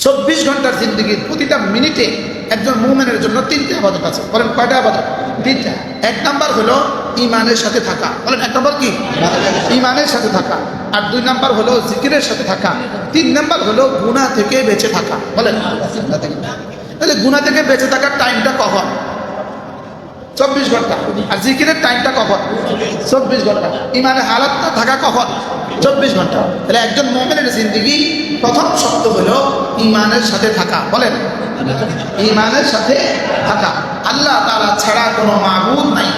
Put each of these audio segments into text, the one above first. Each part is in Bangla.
চব্বিশ ঘণ্টার জিন্দগির প্রতিটা মিনিটে একজন মুমেনের জন্য তিনটে আবাদত আছে। বলেন কয়টা আবাদত? তিনটা। এক নাম্বার হলো ইমানের সাথে থাকা। বলেন এক নম্বর কি? ইমানের সাথে থাকা। আর দুই নাম্বার হলো জিকিরের সাথে থাকা। তিন নাম্বার হলো গুণা থেকে বেঁচে থাকা। বলেন। তাহলে গুণা থেকে বেঁচে থাকার টাইমটা কখন? চব্বিশ ঘণ্টা। আর জিকিরের টাইমটা কখন? চব্বিশ ঘণ্টা। ইমানের হালাতটা থাকা কখন? চব্বিশ ঘণ্টা। তাহলে একজন মোমেনের জিন্দিগি প্রথম শব্দ হলো ইমানের সাথে থাকা, বলেন। ইমানের সাথে থাকা। আল্লাহ তালা ছাড়া কোনো মাহবুদ নাই।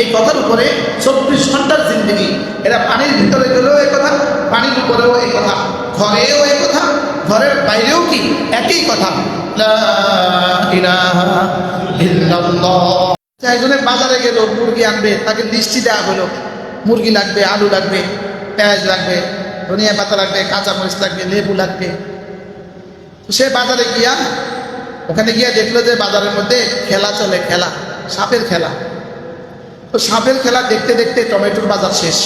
এই কথার উপরে চব্বিশ ঘণ্টার জিন্দিগি। এরা পানির ভিতরে গেলেও এই কথা, পানির উপরেও এই কথা, ঘরেও এই কথা, ঘরের বাইরেও কি? একই কথা। ইল্লাল্লাহ। একজনের বাজারে গেল, মুরগি আনবে, তাকে লিস্টি দেওয়া হলো। মুরগি লাগবে, আলু লাগবে। পেঁয়াজ লাগবে ধনিয়া পাতা লাগবে কাঁচামরিচ লাগবে লেবু লাগবে। তো সে বাজারে গিয়া ওখানে গিয়া দেখল যে বাজারের মধ্যে খেলা চলে খেলা সাপের খেলা। তো সাপের খেলা দেখতে দেখতে টমেটোর বাজার শেষ।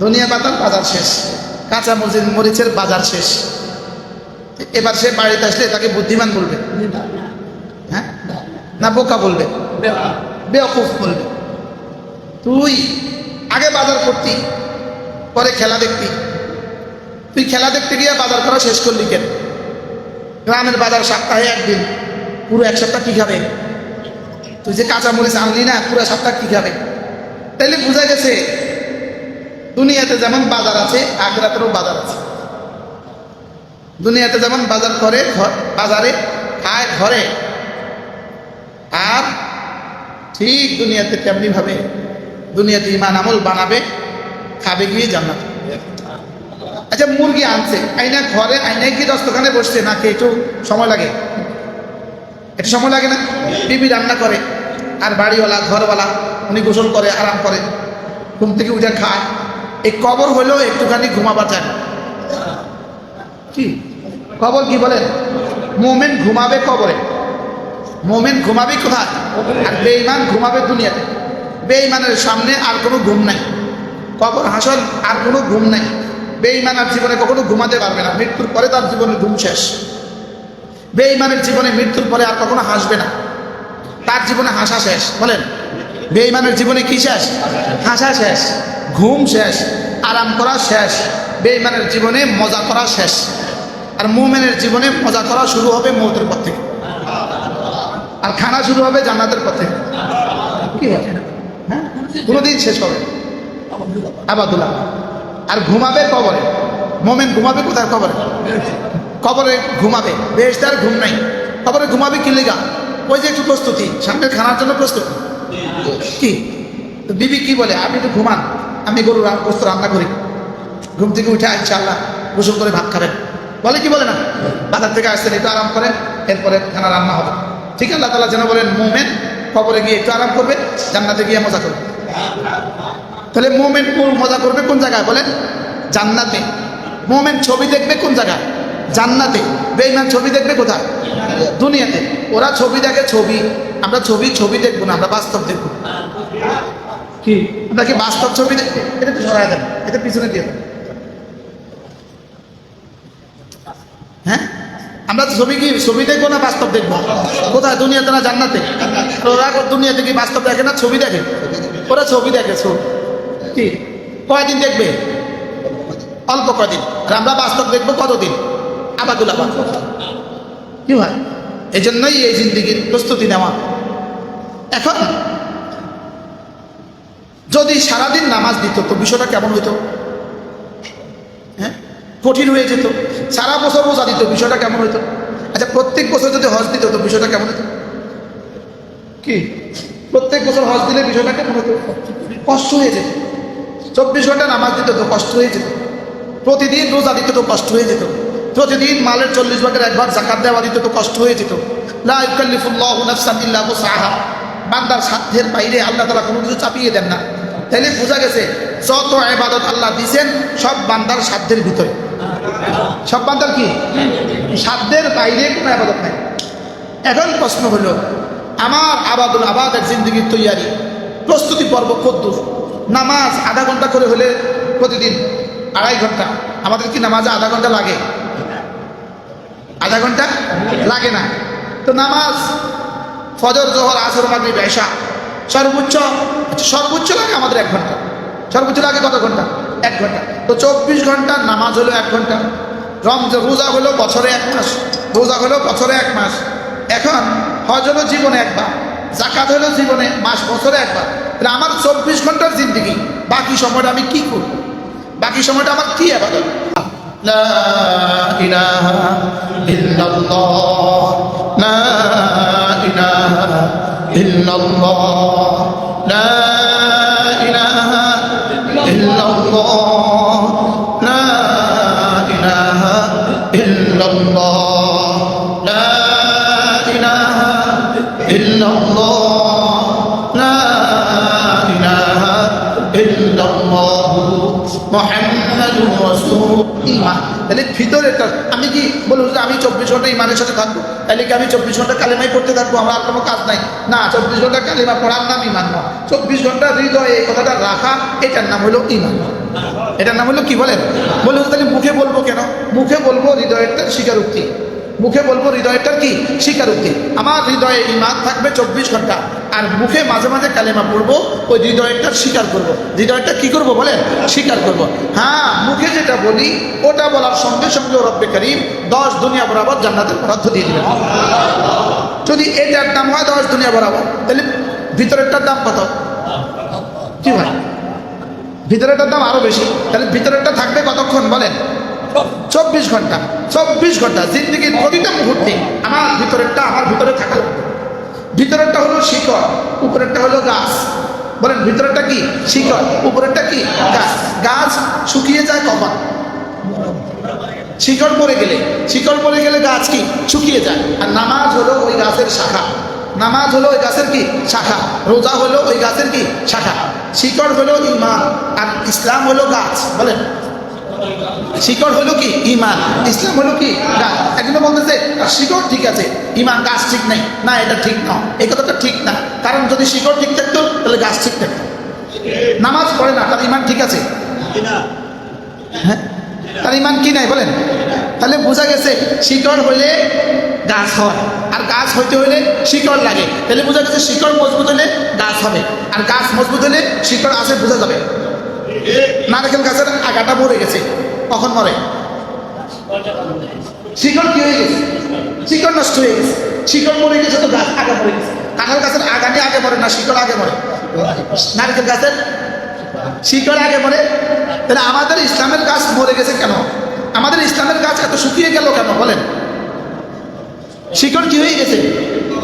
ধনিয়া পাতার বাজার শেষ কাঁচা মরিচ মরিচের বাজার শেষ। এবার সে বাড়িতে আসলে তাকে বুদ্ধিমান বলবে। হ্যাঁ? না বোকা বলবে। বেওকুফ বলবে। তুই আগে বাজার করতি পরে খেলা দেখতি তুই খেলা দেখতে গিয়ে বাজার করা শেষ করলি কেন? গ্রামের বাজার সপ্তাহে একদিন, পুরো এক সপ্তাহ কি খাবে? তুই যে কাঁচা মরিচ আনলি না, পুরো সপ্তাহ কি খাবে? তাইলে বোঝা গেছে, দুনিয়াতে যেমন বাজার আছে আগ্রাতেরও বাজার আছে। দুনিয়াতে যেমন বাজার করে বাজারে খায় ঘরে, আর ঠিক দুনিয়াতে তেমনি ভাবে দুনিয়াতে ইমান আমল বানাবে খাবে গিয়ে জান্নাত আচ্ছা মুরগি আনছে। আইনা ঘরে, আইনায় কি দস্তখানে বসছে? নাকি একটু সময় লাগে? একটু সময় লাগে না? বিবি রান্না করে, আর বাড়িওয়ালা, ঘরওয়ালা, উনি গোসল করে, আরাম করে। ঘুম থেকে উঠে খায়। এই কবর হলেও একটুখানি ঘুমাবার চায় কি? কবর কি বলেন? মোমেন ঘুমাবে কবরে। মোমেন ঘুমাবে কোথায়? আর বেঈমান ঘুমাবে দুনিয়াতে। বেঈমানের সামনে আর কোনো ঘুম নাই। কবর হাসন আর কোনো ঘুম নাই। বেঈমান আর জীবনে কখনো ঘুমাতে পারবে না। মৃত্যুর পরে তার জীবনের ঘুম শেষ। বেঈমানের জীবনে মৃত্যুর পরে আর কখনো হাসবে না। তার জীবনে হাসা শেষ। বলেন, বেঈমানের জীবনে কি শেষ? হাসা শেষ, ঘুম শেষ, আরাম করা শেষ, বেঈমানের জীবনে মজা করা শেষ। আর মোমেনের জীবনে মজা করা শুরু হবে মৌতের পর থেকে। আর খানা শুরু হবে জান্নাতের পর থেকে। কি হবে হ্যাঁ? কোনোদিন শেষ হবে আবাদুল্লাহ। আর ঘুমাবে কবরে। মোমেন ঘুমাবে কোথায়? কবরে। কবরে ঘুমাবে। বেশ তার ঘুম নাই। কবরে ঘুমাবে কি লেগা? ওই যে একটু প্রস্তুতি। সামনের খানার জন্য প্রস্তুতি। কি? তো বিবি কি বলে? আপনি একটু ঘুমান। আমি গরু গোস্ত রান্না করি। ঘুম থেকে উঠে আসছে আল্লাহ গোসল করে ভাত খাবেন। বলে কি বলে না? বাজার থেকে আসছেন, একটু আরাম করেন, এরপরে খানা রান্না হবে। ঠিক আল্লাহ তালা যেন বলেন, মোমেন কবরে গিয়ে একটু আরাম করবে, জান্নাতে গিয়ে মজা করবে। তাহলে মোমেন কোন মজা করবে কোন জায়গায় বলেন? জান্নাতে। মোমেন ছবি দেখবে কোন জায়গায়? জান্নাতে। বেইমান ছবি দেখবে কোথায়? দুনিয়াতে। ওরা ছবি দেখে ছবি। আমরা ছবি ছবি দেখব না আমরা বাস্তব দেখব। কি? আমরা কি বাস্তব ছবি দেখবে? এটা তো সরাই দেন এটা পিছনে দিয়ে দেন। হ্যাঁ? আমরা তো ছবি কি ছবি দেখব না বাস্তব দেখব? কোথায় দুনিয়াতে না জান্নাতে? ওরা দুনিয়াতে কি বাস্তব দেখে না ছবি দেখে? ওরা ছবি দেখে ছবি। কি কয়দিন দেখবে? অল্প কয়দিন আর আমরা বাস্তব দেখব কতদিন? আবাদুল আবাদ কি হয়? এই জন্যই এই জিন্দিগির প্রস্তুতি নেওয়া। এখন, যদি সারাদিন নামাজ দিত, তো বিষয়টা কেমন হইতো? হ্যাঁ? কঠিন হয়ে যেত। সারা বছর রোজা দিত, বিষয়টা কেমন হইতো? আচ্ছা প্রত্যেক বছর যদি হজ দিত, তো বিষয়টা কেমন হতো কি? প্রত্যেক বছর হজ দিলে বিষয়টা কেমন হতো কষ্ট হয়ে যেত। চব্বিশ ঘণ্টা নামাজ দিতে তো কষ্ট হয়ে যেত। প্রতিদিন রোজা দিতে তো কষ্ট হয়ে যেত। প্রতিদিন মালের চল্লিশ ভাগের একবার জাকাত দেওয়া দিত তো কষ্ট হয়ে যেত। ইল্লা বান্দার সাধ্যের বাইরে আল্লাহ তালা কোনো কিছু চাপিয়ে দেন না। তাইলে বোঝা গেছে, যত ইবাদত আল্লাহ দিয়েছেন সব বান্দার সাধ্যের ভিতরে। সব বান্দার কি? সাধ্যের বাইরে কোনো আবাদত নাই। এখন প্রশ্ন হলো, আমার আবাদুল আবাদের জিন্দগির তৈয়ারি, প্রস্তুতি পর্ব কদ্দুর? নামাজ আধা ঘণ্টা করে হলে প্রতিদিন আড়াই ঘণ্টা। আমাদের কি নামাজে আধা ঘণ্টা লাগে? আধা ঘণ্টা লাগে না। তো নামাজ, ফজর, জহর, আসর, মাগরিব, এশা, সর্বোচ্চ সর্বোচ্চ লাগে আমাদের এক ঘণ্টা। সর্বোচ্চ লাগে কত ঘণ্টা? এক ঘণ্টা। তো চব্বিশ ঘণ্টা নামাজ হলো এক ঘণ্টা। রমজান রোজা হলো বছরে এক মাস। রোজা হলো বছরে এক মাস। এখন হজ হলো জীবনে একবার। জাকাত হলো জীবনে মাস বছরে একবার। তাহলে আমার চব্বিশ ঘন্টার জিন্দিগি বাকি সময়টা আমি কি করব বাকি সময়টা আমার কি আবাদত لا إله إلا الله لا إله إلا الله لا ভিতরেটা আমি কি বলব যে আমি চব্বিশ ঘণ্টা ইমানের সাথে থাকব? তাহলে কি আমি চব্বিশ ঘণ্টা কালেমাই করতে থাকব? আমার আর কোনো কাজ নাই। না, চব্বিশ ঘণ্টা কালেমা পড়ার নাম ইমান নয়। চব্বিশ ঘণ্টা হৃদয়ে এই কথাটা রাখা, এটার নাম হলো ইমান। এটার নাম হলো কি বলেন? বলুন তাহলে মুখে বলব কেন? মুখে বলব হৃদয়েরটা স্বীকারোক্তি। মুখে বলব, হৃদয়টার কি? স্বীকারোক্তি। আমার হৃদয়ে ইমান থাকবে চব্বিশ ঘণ্টা। আর মুখে মাঝে মাঝে কালেমা পড়ব, ওই হৃদয়টার স্বীকার করব। হৃদয়টা কি করব বলেন? স্বীকার করব। হ্যাঁ মুখে যেটা বলি, ওটা বলার সঙ্গে সঙ্গে রব্বে করিম দশ দুনিয়া বরাবর জান্নাতের বরাদ্দ দিয়ে দিবেন। যদি এটার দাম হয় দশ দুনিয়া বরাবর, তাহলে ভিতরেরটার দাম কত? কি ভাই? ভিতরেরটার দাম আরও বেশি, তাহলে ভিতরেরটা থাকবে কতক্ষণ বলেন? চব্বিশ ঘণ্টা চব্বিশ ঘণ্টা জিন্দগির প্রতিটা মুহূর্তে আমার ভিতরেরটা আমার ভিতরে থাকা। ভিতরেরটা হলো শিকড়, উপরেরটা হলো গাছ। বলেন, ভিতরেরটা কি? শিকড়, উপরেরটা কি? গাছ। গাছ শুকিয়ে যায় কখন? শিকড় পরে গেলে। শিকড় পরে গেলে গাছ কি? শুকিয়ে যায়। আর নামাজ হলো ওই গাছের শাখা। নামাজ হলো ওই গাছের কি? শাখা। রোজা হলো ওই গাছের কি? শাখা। শিকড় হলো ইমান। আর ইসলাম হলো গাছ। বলেন শিকড় হলো কি? ইমান ইসলাম হলো কি? একজন বলতেছে, শিকড় ঠিক আছে ইমান গাছ ঠিক নাই। না, এটা ঠিক না। এই কথাটা ঠিক না। কারণ যদি শিকড় ঠিক থাকতো, তাহলে গাছ ঠিক থাকতো। নামাজ পড়ে না, তার ইমান ঠিক আছে? হ্যাঁ? তার ইমান কি নাই, বলেন। তাহলে বোঝা গেছে, শিকড় হলে গাছ হয়। আর গাছ হইতে হলে শিকড় লাগে। তাহলে বোঝা গেছে, শিকড় মজবুত হলে গাছ হবে। আর গাছ মজবুত হলে শিকড় আছে, বোঝা যাবে। নারকেল গাছের আগাটা মরে গেছে। কখন মরে? শিকড় কি হয়ে গেছে? শিকড় নষ্ট হয়ে গেছে। শিকড় মরে গেছে তো গাছ আগা মরে গেছে। কাঁঠাল গাছের আগানি আগে মরে না, শিকড় আগে মরে? নারকেল গাছের শিকড় আগে মরে? তাহলে আমাদের ইসলামের গাছ মরে গেছে কেন? আমাদের ইসলামের গাছ এত শুকিয়ে গেল কেন? বলেন। শিকড় কি হয়ে গেছে?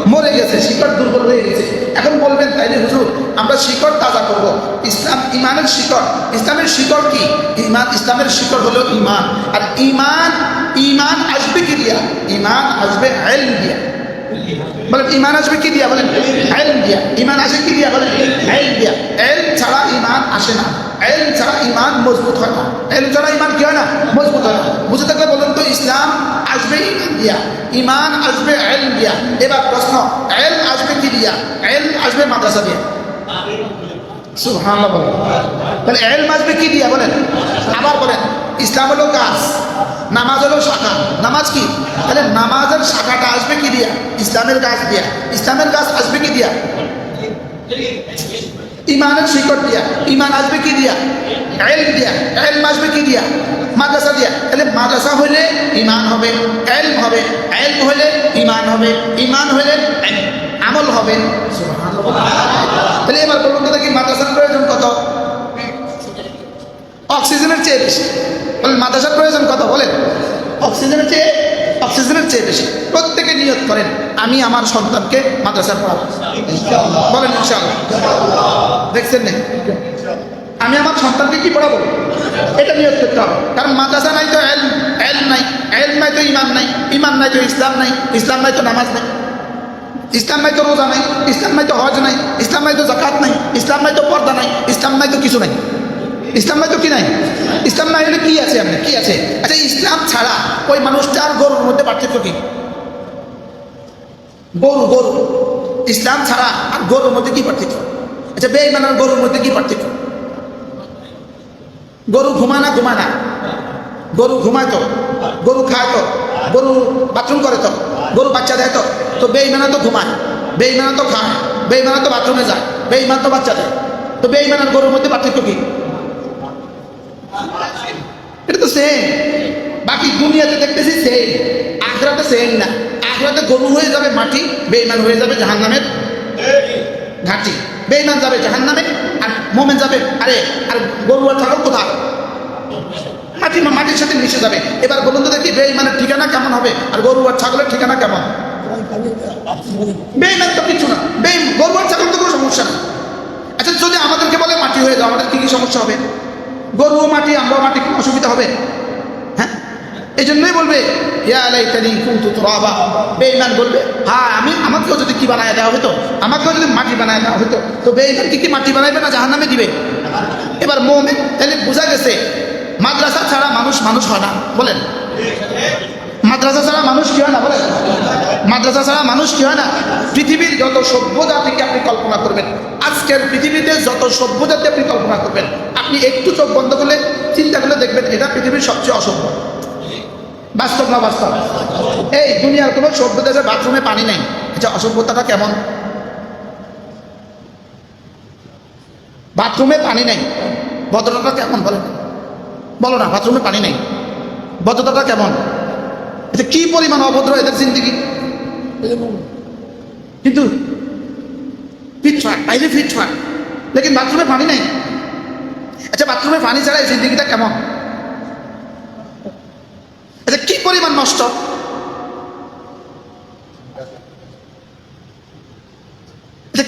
মরে গেছে, শিকড় দুর্বল হয়ে গেছে। এখন বলবেন, তাইলে হুজুর, আমরা শিকড় তাজা করব। ইসলাম, ইমানের শিকড়। ইসলামের শিকড় কি? ইমান, ইসলামের শিকড় হলো ইমান। আর ইমান ইমান আসবে কি দিয়া? ইমান আসবে আইল দিয়া। বলেন, ইমান আসবে কি দিয়া? বলেন, আইল দিয়া। ইমান আসে কি দিয়া? বলেন, আইল দিয়া। এল ছাড়া ইমান আসে না। এল ছাড়া ইমান মজবুত হয় না। এল ছাড়া ইমান কি হয় না? মজবুত হয় না। বুঝে থাকলে বলুন তো, ইসলাম আসবে ইমান দিয়া ইমান আসবে এল দিয়া এবার প্রশ্ন, এল আসবে কি দিয়া? এল আসবে মাদ্রাসা দিয়া। তাহলে এলম আসবে কি দিয়া বলেন? আবার বলেন, ইসলাম হলো গাছ নামাজ হলো শাখা। নামাজ কি? তাহলে নামাজের শাখাটা আসবে কি দিয়া? ইসলামের গাছ দিয়া। ইসলামের গাছ আসবে কি দিয়া? ইমানের শিকড় দিয়া ইমান আসবে কি দিয়া? এলম দিয়া এলম আসবে কি দিয়া? মাদ্রাসা দিয়া। তাহলে মাদ্রাসা হইলে ইমান হবে এলম হবে এলম হলে ইমান হবে ইমান এলম, আমল হবে। তাহলে এবার বলুন তো দেখি মাদ্রাসার প্রয়োজন কত? অক্সিজেনের চেয়ে বেশি। বলেন মাদ্রাসার প্রয়োজন কত? বলেন। অক্সিজেনের চেয়ে অক্সিজেনের চেয়ে বেশি। প্রত্যেকে নিয়ত করেন আমি আমার সন্তানকে মাদ্রাসায় পড়াবো। বলেন দেখছেন আমি আমার সন্তানকে কি পড়াবো এটা নিয়ত করতে হবে কারণ মাদ্রাসা নাই তো এল এল নাই এল নাই তো ইমান নাই ইমান নাই তো ইসলাম নাই ইসলাম নাই তো নামাজ নাই ইসলাম নাই তো রোজা নাই ইসলাম নাই তো হজ নাই ইসলাম নাই তো জাকাত নাই ইসলাম নাই তো পর্দা নাই ইসলাম নাই তো কিছু নাই ইসলাম নাই তো কি নাই ইসলাম নাই হলে কি আছে আপনি কি আছে আচ্ছা ইসলাম ছাড়া ওই মানুষটার গরুর মধ্যে পার্থক্য কি গরু গরু ইসলাম ছাড়া আর গরুর মধ্যে কি পার্থক্য? আচ্ছা বেঈমান আর গরুর মধ্যে কি পার্থক্য? গরু ঘুমানা ঘুমানা গরু ঘুমায় তো? গরু খায় তো? গরু বাথরুম করে তো? গরু বাচ্চা দেয় তো? তো বেইমানা তো ঘুমায় বেইমানা তো খায় বেইমানা তো বাথরুমে যায় বেইমান তো বাচ্চা দেয়। তো বেইমান আর গরুর মধ্যে পার্থক্য কি? এটা তো সেম বাকি দুনিয়াতে দেখতেছি সেম আখরাতে সেম না। আখরাতে গরু হয়ে যাবে মাটি বেইমান হয়ে যাবে জাহান্নামের ঘাটি। বেইমান যাবে জাহান্নামে আর মোমেন যাবে, আরে, আর গরু আর ছাগল কোথায়? মাটি মাটির সাথে মিশে যাবে। এবার বলুন তো দেখি বেইমানের ঠিকানা কেমন হবে? আর গরু আর ছাগলের ঠিকানা কেমন? বেইমান তো কিছু না। বেই গরু আর ছাগল তো কোনো সমস্যা না। আচ্ছা যদি আমাদেরকে বলে মাটি হয়ে যাও, আমাদের কি কি সমস্যা হবে? গরুও মাটি, আমরাও মাটি, কোনো অসুবিধা হবে? এই জন্যই বলবে বেঈমান বলবে হ্যাঁ আমি, আমাকেও যদি কি বানায় দেওয়া হতো আমাকেও যদি মাটি বানায় দেওয়া হতো তো বেঈমান কি কি মাটি বানাইবে না জাহান্নামে দিবে? এবার মোমেন, তাহলে বোঝা গেছে, মাদ্রাসা ছাড়া মানুষ মানুষ হয় না, বলেন। মাদ্রাসা ছাড়া মানুষ কি হয় না, বলেন। মাদ্রাসা ছাড়া মানুষ কি হয় না? পৃথিবীর যত সভ্য জাতিকে আপনি কল্পনা করবেন, আজকের পৃথিবীতে যত সভ্য জাতি আপনি কল্পনা করবেন, আপনি একটু চোখ বন্ধ করলে, চিন্তা করলে দেখবেন এটা পৃথিবীর সবচেয়ে অসভ্য। বাস্তব না বাস্তব? এই দুনিয়ার কোনো সভ্য দেশে বাথরুমে পানি নেই আচ্ছা অসভ্যতাটা কেমন? বাথরুমে পানি নেই, ভদ্রতাটা কেমন বলেন? বলো না, বাথরুমে পানি নেই, ভদ্রতাটা কেমন? এটা কি পরিমাণ অভদ্র এদের জিন্দিগি? কিন্তু ফিটফাট বাইরে লেকিন বাথরুমে পানি নেই। আচ্ছা বাথরুমে পানি ছাড়া এই জিন্দিগিটা কেমন আচ্ছা কি পরিমাণ নষ্ট।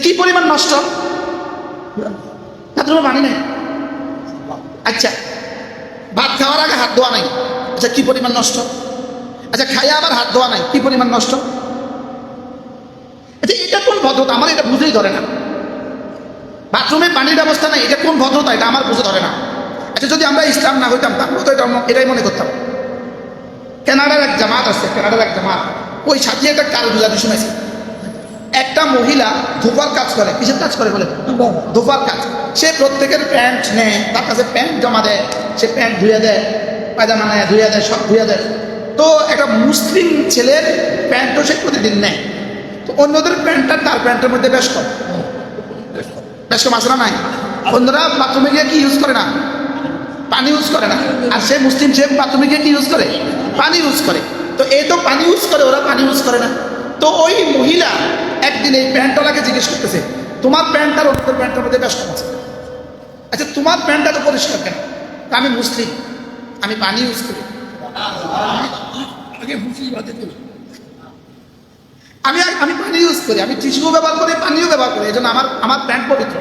কি পরিমাণ নষ্ট? পানি নেই? আচ্ছা ভাত খাওয়ার আগে হাত ধোয়া নাই। আচ্ছা কি পরিমাণ নষ্ট? আচ্ছা খাইয়া আবার হাত ধোয়া নাই। কি পরিমাণ নষ্ট? আচ্ছা এটা কোন ভদ্রতা? আমার এটা বুঝেই ধরে না। বাথরুমে পানির ব্যবস্থা নাই, এটা কোন ভদ্রতা? এটা আমার বুঝে ধরে না। আচ্ছা যদি আমরা ইসলাম না হইতাম, তাহলে তো এটা এটাই মনে করতাম। কানাডার এক জামাত আছে, কানাডার এক জামাত। ওই সাথে একটা কারগুজারি শুনেছি। একটা মহিলা ধোপার কাজ করে, কিসের কাজ করে বলে? ধোপার কাজ। সে প্রত্যেকের প্যান্ট নেয়, তার কাছে প্যান্ট জমা দেয়, সে প্যান্ট ধুয়ে দেয়, পায়জামা নেয়, ধুয়ে দেয়, সব ধুয়ে দেয়। তো একটা মুসলিম ছেলের প্যান্টও সে প্রতিদিন নেয়। তো অন্যদের প্যান্টটা তার প্যান্টের মধ্যে বেশ কম বেশ নাই? অন্যরা বাথরুমে গিয়ে কি ইউজ করে না? পানি ইউজ করে না? আর সে মুসলিম, সে বাথরুমে গিয়ে কি ইউজ করে? পানি ইউজ করে। তো এই তো পানি ইউজ করে, ওরা পানি ইউজ করে না। তো ওই মহিলা একদিন এই প্যান্টওয়ালাকে জিজ্ঞেস করতেছে, তোমার প্যান্ট আর প্যান্টের মধ্যে কম আছে? আচ্ছা তোমার প্যান্টটা তো পরিষ্কার কেন? আমি মুসলিম, আমি পানি ইউজ করি। আমি আমি পানি ইউজ করি, আমি টিস্যুও ব্যবহার করি, পানিও ব্যবহার করি এই জন্য আমার আমার প্যান্ট পবিত্র।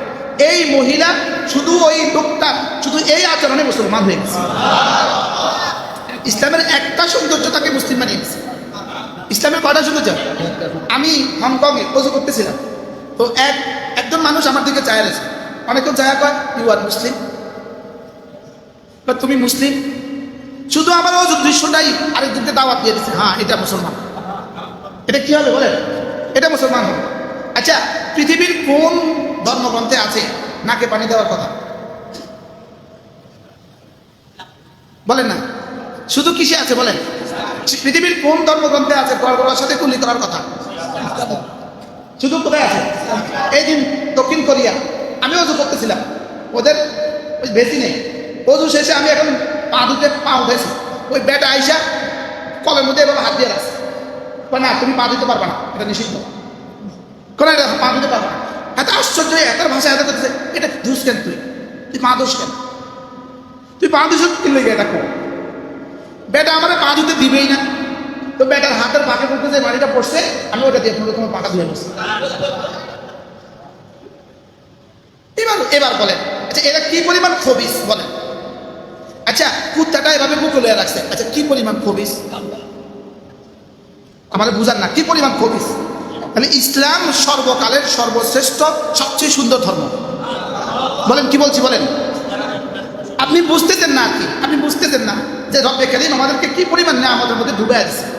এই মহিলা শুধু ওই লোকটা, শুধু এই আচরণে মুসলমান হয়ে গেছে। ইসলামের একটা সৌন্দর্য তাকে মুসলিম বানিয়ে গেছে ইসলামের কয়টা সৌন্দর্য? আমি হংকংয়ে অজু করতেছিলাম। তো এক, একজন মানুষ আমার দিকে চায় রয়েছে। অনেকেও চায়া কয় ইউ আর মুসলিম তুমি মুসলিম? শুধু আমার ওই দৃশ্যটাই আরেকজনকে দাওয়াত দিয়ে দিচ্ছে। হ্যাঁ এটা মুসলমান। এটা কি হবে বলেন? এটা মুসলমান হবে। আচ্ছা পৃথিবীর কোন ধর্মগ্রন্থে আছে নাকে পানি দেওয়ার কথা? বলেন না। শুধু কিসে আছে বলেন? পৃথিবীর কোন ধর্মগ্রন্থে আছে? গড়গড়ার সাথে কুলি করার কথা। শুধু কোথায় আছে? এই দিন দক্ষিণ কোরিয়া। আমি অজু করতেছিলাম। ওদের ওই বেশি নেই। অজু শেষে আমি এখন পা ধুতে পা উঠেছি। ওই ব্যাটা আইসা কলের মধ্যে এভাবে হাত দিয়ে রাখছে। না, তুমি পা দিতে পারবে না। এটা নিষিদ্ধ। কোনো পা দিতে পারবে না। এত আশ্চর্য এত ভাষা এত করতেছে এটা ধুস কেন তুই? তুই পা দোষ কেন? তুই পা দোষ কি লেগে এটা কর? বেটা আমার পা ধুতে দিবেই না। তো বেটার হাতের পাকে পড়তে যে বাড়িটা পড়ছে, আমি ওটা দিয়ে তোমার তোমার পাকা ধুয়ে এবার এবার বলেন আচ্ছা এরা কি পরিমাণ খবিস বলেন? আচ্ছা কুত্তাটা এভাবে মুকুলে রাখছে। আচ্ছা কি পরিমাণ খবিস? আমাদের বুঝার না, কি পরিমাণ খবিস? তাহলে ইসলাম সর্বকালের সর্বশ্রেষ্ঠ, সবচেয়ে সুন্দর ধর্ম। বলেন, কি বলছি, বলেন? আপনি বুঝতেছেন না কি? আপনি বুঝতেছেন না? যে রব্বে করিম আমাদেরকে কি পরিমাণ নেই আমাদের মধ্যে ডুবে আছে